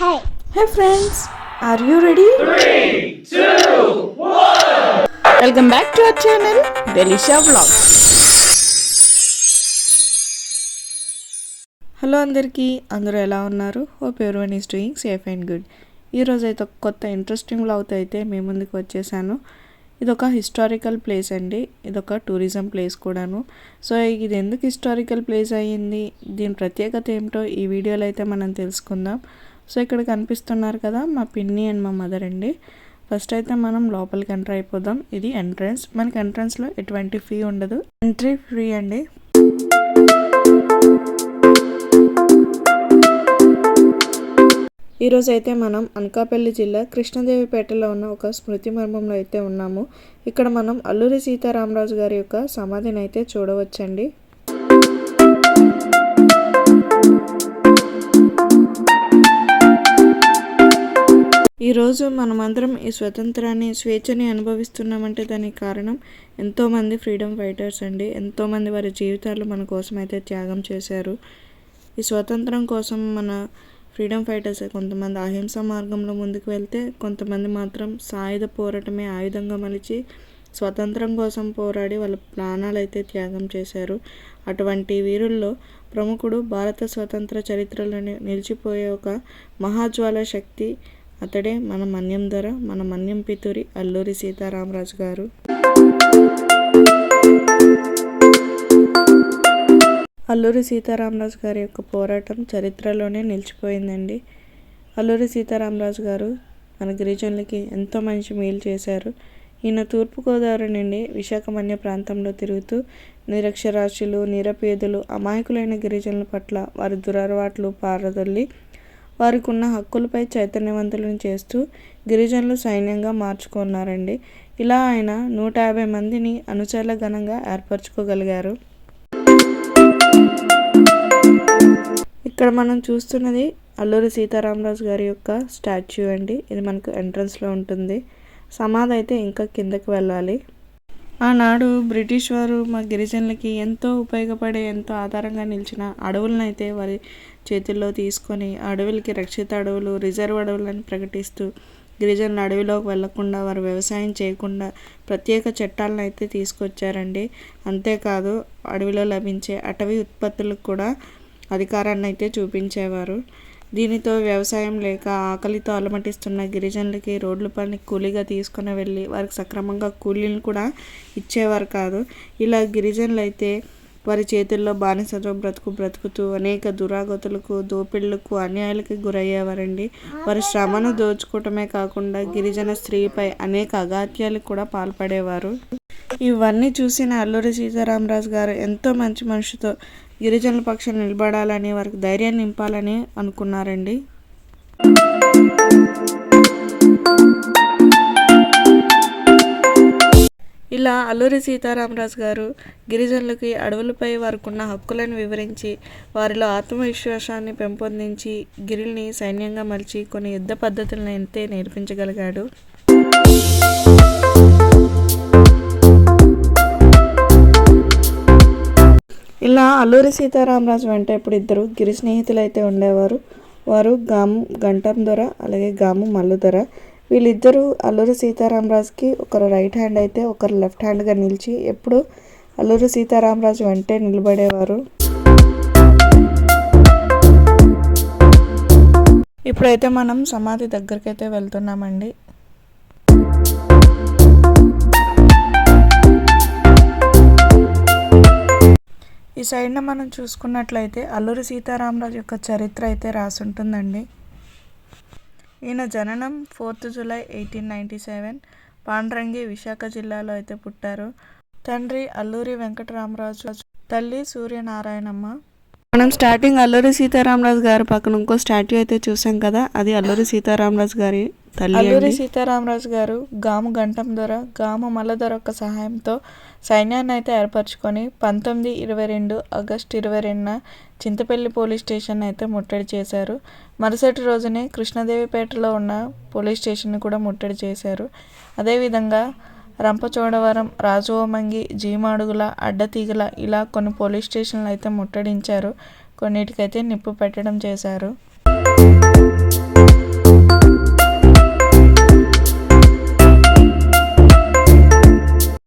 Hi Hey friends are you ready welcome back to our channel Delisha vlog hello అందరికీ. అందరూ ఎలా ఉన్నారు? Hope every one is doing safe and good ఈరోజు అయితే ఒక కొత్త ఇంట్రెస్టింగ్ వ్లాగ్తో అయితే మేము ముందుకు వచ్చేసాను. ఇది ఒక హిస్టారికల్ ప్లేస్ అండి. ఇది ఒక టూరిజం ప్లేస్ కూడాను. సో ఇది ఎందుకు హిస్టారికల్ ప్లేస్ అయ్యింది? దీని ప్రత్యేకత ఏమిటో ఈ వీడియోలో అయితే మనం తెలుసుకుందాం. సో ఇక్కడ కనిపిస్తున్నారు కదా మా పిన్ని అండ్ మా మదర్ అండి. ఫస్ట్ అయితే మనం లోపలికి ఎంటర్ అయిపోదాం. ఇది ఎంట్రన్స్ మనకి ఎంట్రన్స్లో ఎటువంటి ఫీ ఉండదు. ఎంట్రీ ఫ్రీ అండి. ఈరోజు అయితే మనం అనకాపల్లి జిల్లా కృష్ణదేవిపేటలో ఉన్న ఒక స్మృతి మర్మంలో అయితే ఉన్నాము. ఇక్కడ మనం అల్లూరి సీతారామరాజు గారి యొక్క సమాధిని అయితే చూడవచ్చండి. ఈరోజు మనమందరం ఈ స్వతంత్రాన్ని స్వేచ్ఛని అనుభవిస్తున్నామంటే దానికి కారణం ఎంతోమంది ఫ్రీడమ్ ఫైటర్స్ అండి. ఎంతోమంది వారి జీవితాలు మన కోసం అయితే త్యాగం చేశారు. ఈ స్వతంత్రం కోసం మన ఫ్రీడమ్ ఫైటర్స్ కొంతమంది అహింస మార్గంలో ముందుకు వెళ్తే కొంతమంది మాత్రం సాయుధ పోరాటమే ఆయుధంగా మలిచి స్వతంత్రం కోసం పోరాడి వాళ్ళ ప్రాణాలు అయితే త్యాగం చేశారు. అటువంటి వీరుల్లో ప్రముఖుడు భారత స్వతంత్ర చరిత్రలో నిలిచిపోయే ఒక మహాజ్వాల శక్తి అతడే మన మన్యం ధర మన మన్యం పితూరి అల్లూరి సీతారామరాజు గారు. అల్లూరి సీతారామరాజు గారి యొక్క పోరాటం చరిత్రలోనే నిలిచిపోయిందండి. అల్లూరి సీతారామరాజు గారు మన గిరిజనులకి ఎంతో మంచి మేలు చేశారు. ఈయన తూర్పుగోదావరి నుండి విశాఖమన్య ప్రాంతంలో తిరుగుతూ నిరక్షరాస్యులు నిరపేదలు అమాయకులైన గిరిజనుల పట్ల వారి దురలవాట్లు పారదొల్లి వారికి ఉన్న హక్కులపై చైతన్యవంతులను చేస్తూ గిరిజనులు సైన్యంగా మార్చుకున్నారండి. ఇలా ఆయన నూట యాభై మందిని అనుచరుల ఘనంగా ఏర్పరచుకోగలిగారు. ఇక్కడ మనం చూస్తున్నది అల్లూరి సీతారామరాజు గారి యొక్క స్టాచ్యూ అండి. ఇది మనకు ఎంట్రన్స్లో ఉంటుంది. సమాధి అయితే ఇంకా కిందకి వెళ్ళాలి. ఆనాడు బ్రిటిష్ వారు మా గిరిజనులకి ఎంతో ఉపయోగపడే ఎంతో ఆధారంగా నిలిచిన అడవులను అయితే వారి చేతుల్లో తీసుకొని అడవులకి రక్షిత అడవులు రిజర్వ్ అడవులను ప్రకటిస్తూ గిరిజనులు అడవిలోకి వెళ్ళకుండా వారు వ్యవసాయం చేయకుండా ప్రత్యేక చట్టాలను అయితే తీసుకొచ్చారండి. అంతేకాదు అడవిలో లభించే అటవీ ఉత్పత్తులకు కూడా అధికారాన్ని అయితే చూపించేవారు. దీనితో వ్యవసాయం లేక ఆకలితో అలమటిస్తున్న గిరిజనులకి రోడ్ల పని కూలీగా తీసుకుని వెళ్ళి వారికి సక్రమంగా కూలీలను కూడా ఇచ్చేవారు కాదు. ఇలా గిరిజనులు అయితే వారి చేతుల్లో బానిసతో బ్రతుకు బ్రతుకుతూ అనేక దురాగతులకు దోపిళ్ళకు అన్యాయాలకు గురయ్యేవారండి. వారి శ్రమను దోచుకోవటమే కాకుండా గిరిజన స్త్రీపై అనేక అగాత్యాలకు కూడా పాల్పడేవారు. ఇవన్నీ చూసిన అల్లూరి సీతారామరాజు గారు ఎంతో మంచి మనిషితో గిరిజనుల పక్షం నిలబడాలని వారికి ధైర్యాన్ని నింపాలని అనుకున్నారండి. ఇలా అల్లూరి సీతారామరాజు గారు గిరిజనులకి అడవులపై వారికున్న హక్కులను వివరించి వారిలో ఆత్మవిశ్వాసాన్ని పెంపొందించి గిరిల్ని సైన్యంగా మలిచి కొన్ని యుద్ధ పద్ధతులను అయితే నేర్పించగలిగాడు. ఇలా అల్లూరి సీతారామరాజు వెంట ఇప్పుడు ఇద్దరు గిరి స్నేహితులు అయితే ఉండేవారు. వారు గాము గంటం దొర అలాగే గాము మల్లు దొర. వీళ్ళిద్దరూ అల్లూరి సీతారామరాజుకి ఒకరు రైట్ హ్యాండ్ అయితే ఒకరు లెఫ్ట్ హ్యాండ్గా నిలిచి ఎప్పుడు అల్లూరి సీతారామరాజు వెంటే నిలబడేవారు. ఇప్పుడైతే మనం సమాధి దగ్గరికి అయితే వెళ్తున్నామండి. ఈ సైడ్న మనం చూసుకున్నట్లయితే అల్లూరి సీతారామరాజు యొక్క చరిత్ర అయితే రాసి ఉంటుందండి ఈయన జననం fourth July eighteen ninety seven. Pandrangi Visakha జిల్లాలో అయితే పుట్టారు. తండ్రి అల్లూరి వెంకటరామరాజు. తల్లి సూర్యనారాయణమ్మ. మనం స్టార్టింగ్ అల్లూరి సీతారామరాజు గారి పక్కన ఇంకో స్టాట్యూ అయితే చూసాం కదా అది అల్లూరి సీతారామరాజు గారి తల్లి అల్లూరి సీతారామరాజు గారు గాము గంటం దొర గాము మల్ల దొర యొక్క సహాయంతో సైన్యాన్ని అయితే ఏర్పరచుకొని పంతొమ్మిది ఇరవై రెండు ఆగస్టు ఇరవై రెండున చింతపల్లి పోలీస్ స్టేషన్ అయితే ముట్టడి చేశారు. మరుసటి రోజునే కృష్ణదేవిపేటలో ఉన్న పోలీస్ స్టేషన్ కూడా ముట్టడి చేశారు. అదేవిధంగా రంపచోడవరం రాజవమంగి జీమాడుగుల అడ్డతీగల ఇలా కొన్ని పోలీస్ స్టేషన్లు అయితే ముట్టడించారు. కొన్నిటికైతే నిప్పు పెట్టడం చేశారు.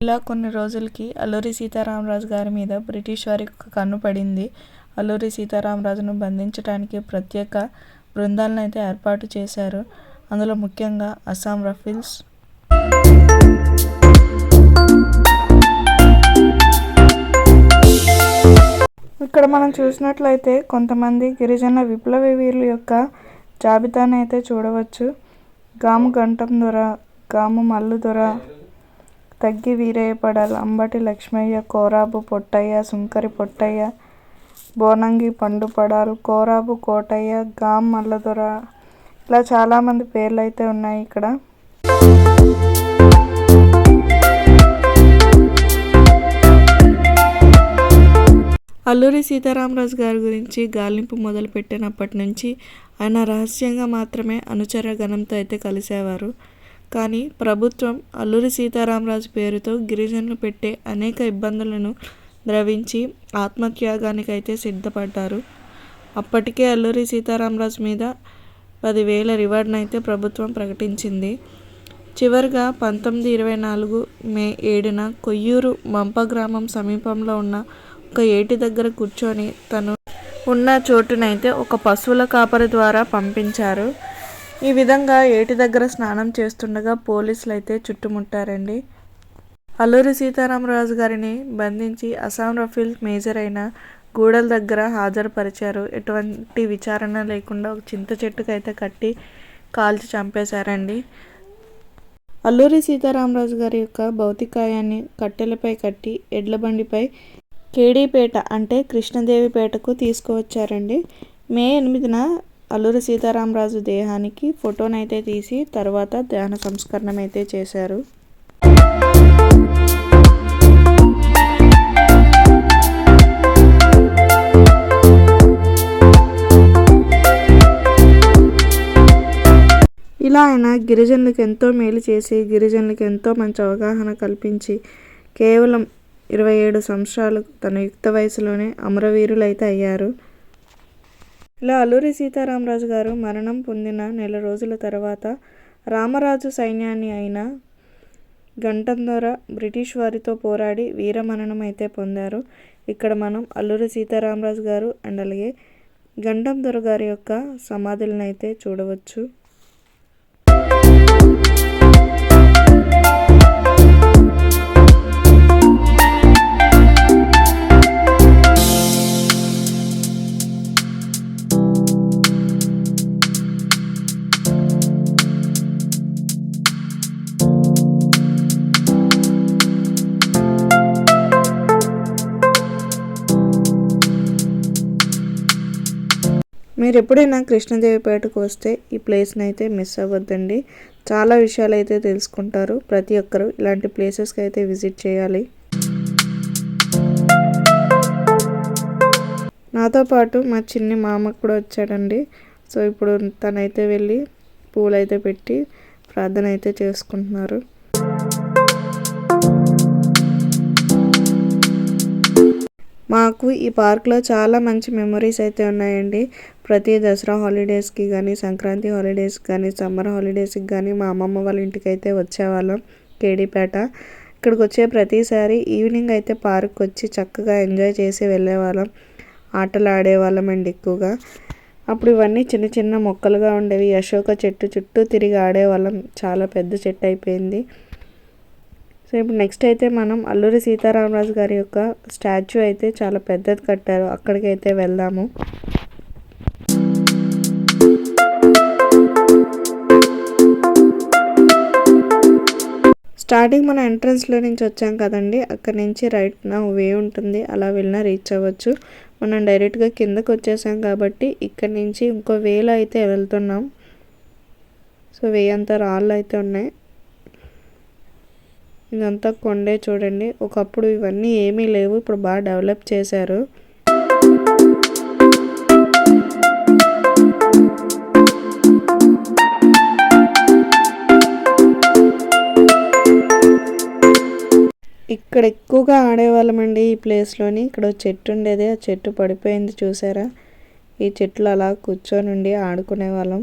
ఇలా కొన్ని రోజులకి అల్లూరి సీతారామరాజు గారి మీద బ్రిటిష్ వారికి కన్ను పడింది. అల్లూరి సీతారామరాజును బంధించడానికి ప్రత్యేక బృందాలను అయితే ఏర్పాటు చేశారు. అందులో ముఖ్యంగా అస్సాం రఫీల్స్ ఇక్కడ మనం చూసినట్లయితే కొంతమంది గిరిజన విప్లవ వీరుల యొక్క జాబితాను అయితే చూడవచ్చు. గాము గంటం దొర గాము మల్లు దొర తగ్గి వీరయ్య పడాలి అంబటి లక్ష్మయ్య కోరాబు పొట్టయ్య సుంకరి పొట్టయ్య బోనంగి పండు పడాలు కోరాబు కోటయ్య గామ్ మల్లదొర ఇలా చాలామంది పేర్లు అయితే ఉన్నాయి ఇక్కడ. అల్లూరి సీతారామరాజు గారి గురించి గాలింపు మొదలుపెట్టినప్పటి నుంచి ఆయన రహస్యంగా మాత్రమే అనుచర గణంతో అయితే కలిసేవారు. కానీ ప్రభుత్వం అల్లూరి సీతారామరాజు పేరుతో గిరిజనులు పెట్టే అనేక ఇబ్బందులను ద్రవించి ఆత్మత్యాగానికి అయితే సిద్ధపడ్డారు. అప్పటికే అల్లూరి సీతారామరాజు మీద పదివేల రివార్డును అయితే ప్రభుత్వం ప్రకటించింది. చివరిగా పంతొమ్మిది ఇరవై నాలుగు మే ఏడున కొయ్యూరు మంప గ్రామం సమీపంలో ఉన్న ఒక ఏటి దగ్గర కూర్చొని తను ఉన్న చోటునైతే ఒక పశువుల కాపరి ద్వారా పంపించారు. ఈ విధంగా ఏటి దగ్గర స్నానం చేస్తుండగా పోలీసులు అయితే చుట్టుముట్టారండి. అల్లూరి సీతారామరాజు గారిని బంధించి అస్సాం రఫీల్ మేజర్ అయిన గూడల దగ్గర హాజరుపరిచారు. ఎటువంటి విచారణ లేకుండా ఒక చింత చెట్టుకు అయితే కట్టి కాల్చి చంపేశారండి. అల్లూరి సీతారామరాజు గారి యొక్క భౌతికాయాన్ని కట్టెలపై కట్టి ఎడ్ల బండిపై కేడీపేట అంటే కృష్ణదేవిపేటకు తీసుకువచ్చారండి. మే ఎనిమిదిన అల్లూరి సీతారామరాజు దేహానికి ఫోటోనైతే తీసి తర్వాత ధ్యాన సంస్కరణం అయితే చేశారు. ఇలా ఆయన గిరిజనులకు ఎంతో మేలు చేసి గిరిజనులకు ఎంతో మంచి అవగాహన కల్పించి కేవలం ఇరవై ఏడు సంవత్సరాలు తన యుక్త వయసులోనే అమరవీరులైతే అయ్యారు. ఇలా అల్లూరి సీతారామరాజు గారు మరణం పొందిన నెల రోజుల తర్వాత రామరాజు సైన్యాన్ని అయిన గంటందొర బ్రిటిష్ వారితో పోరాడి వీరమరణం అయితే పొందారు. ఇక్కడ మనం అల్లూరి సీతారామరాజు గారు అండ్ అలాగే గంటందొర గారి యొక్క సమాధులను అయితే చూడవచ్చు. మీరు ఎప్పుడైనా కృష్ణదేవిపేటకు వస్తే ఈ ప్లేస్ని అయితే మిస్ అవ్వద్దండి. చాలా విషయాలు అయితే తెలుసుకుంటారు. ప్రతి ఒక్కరు ఇలాంటి ప్లేసెస్కి అయితే విజిట్ చేయాలి. నాతో పాటు మా చిన్ని మామ కూడా వచ్చాడండి. సో ఇప్పుడు తనైతే వెళ్ళి పూలైతే పెట్టి ప్రార్థన అయితే చేసుకుంటున్నారు. మాకు ఈ పార్క్లో చాలా మంచి మెమరీస్ అయితే ఉన్నాయండి. ప్రతి దసరా హాలిడేస్కి కానీ సంక్రాంతి హాలిడేస్కి కానీ సమ్మర్ హాలిడేస్కి కానీ మా అమ్మమ్మ వాళ్ళ ఇంటికి అయితే వచ్చేవాళ్ళం కేడీపేట. ఇక్కడికి వచ్చే ప్రతిసారి ఈవినింగ్ అయితే పార్క్ వచ్చి చక్కగా ఎంజాయ్ చేసి వెళ్ళేవాళ్ళం. ఆటలు ఆడేవాళ్ళం అండి ఎక్కువగా. అప్పుడు ఇవన్నీ చిన్న చిన్న మొక్కలుగా ఉండేవి. అశోక చెట్టు చుట్టూ తిరిగి ఆడేవాళ్ళం. చాలా పెద్ద చెట్టు అయిపోయింది. సో ఇప్పుడు నెక్స్ట్ అయితే మనం అల్లూరి సీతారామరాజు గారి యొక్క స్టాచ్యూ అయితే చాలా పెద్దది కట్టారు. అక్కడికైతే వెళ్దాము. స్టార్టింగ్ మన ఎంట్రన్స్లో నుంచి వచ్చాం కదండి. అక్కడ నుంచి రైట్ నా వే ఉంటుంది. అలా వెళ్ళినా రీచ్ అవ్వచ్చు. మనం డైరెక్ట్గా కిందకు వచ్చేసాం కాబట్టి ఇక్కడ నుంచి ఇంకో వేలో అయితే వెళ్తున్నాం. సో వే అంతా రాళ్ళు అయితే ఉన్నాయి. ఇదంతా కొండే చూడండి. ఒకప్పుడు ఇవన్నీ ఏమీ లేవు. ఇప్పుడు బాగా డెవలప్ చేశారు. ఇక్కడ ఎక్కువగా ఆడేవాళ్ళమండి ఈ ప్లేస్లోని. ఇక్కడ చెట్టు ఉండేది. ఆ చెట్టు పడిపోయింది చూసారా? ఈ చెట్లు అలా కూర్చొని ఉండి ఆడుకునే వాళ్ళం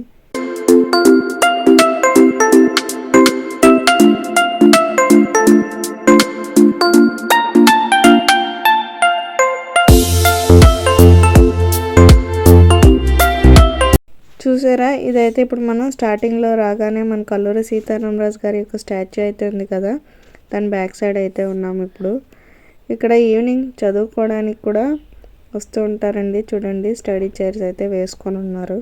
చూసారా? ఇదైతే ఇప్పుడు మనం స్టార్టింగ్లో రాగానే మన కల్లూరి సీతారామరాజు గారి యొక్క స్టాచ్యూ అయితే ఉంది కదా. దాని బ్యాక్ సైడ్ అయితే ఉన్నాం ఇప్పుడు. ఇక్కడ ఈవినింగ్ చదువుకోవడానికి కూడా వస్తూ ఉంటారండి. చూడండి స్టడీ చైర్స్ అయితే వేసుకొని ఉన్నారు.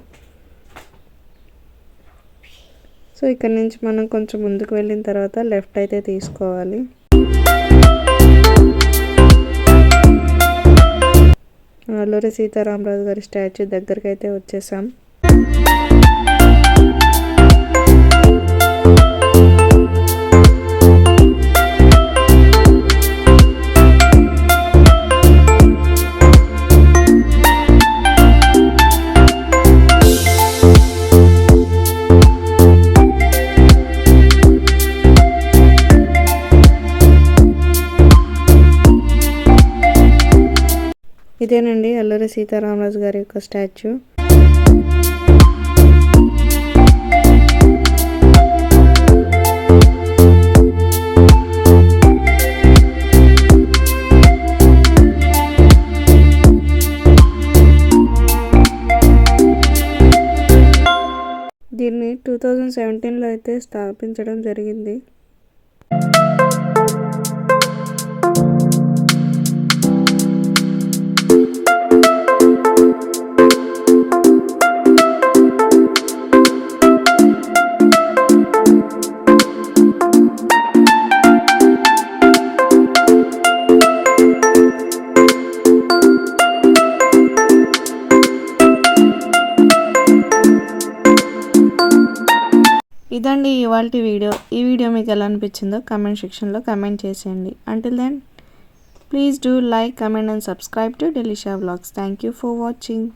సో ఇక్కడ నుంచి మనం కొంచెం ముందుకు వెళ్ళిన తర్వాత లెఫ్ట్ అయితే తీసుకోవాలి. అల్లూరి సీతారామరాజు గారి స్టాచ్యూ దగ్గరికి అయితే వచ్చేసాం. ఇదేనండి అల్లూరి సీతారామరాజు గారి యొక్క స్టాచ్యూ. దీన్ని టూ థౌజండ్ సెవెంటీన్లో అయితే స్థాపించడం జరిగింది. ఇదండి ఇవాళ వీడియో. ఈ వీడియో మీకు ఎలా అనిపించిందో కమెంట్ సెక్షన్లో కమెంట్ చేసేయండి. Until then please do like comment and subscribe to Delisha vlogs thank you for watching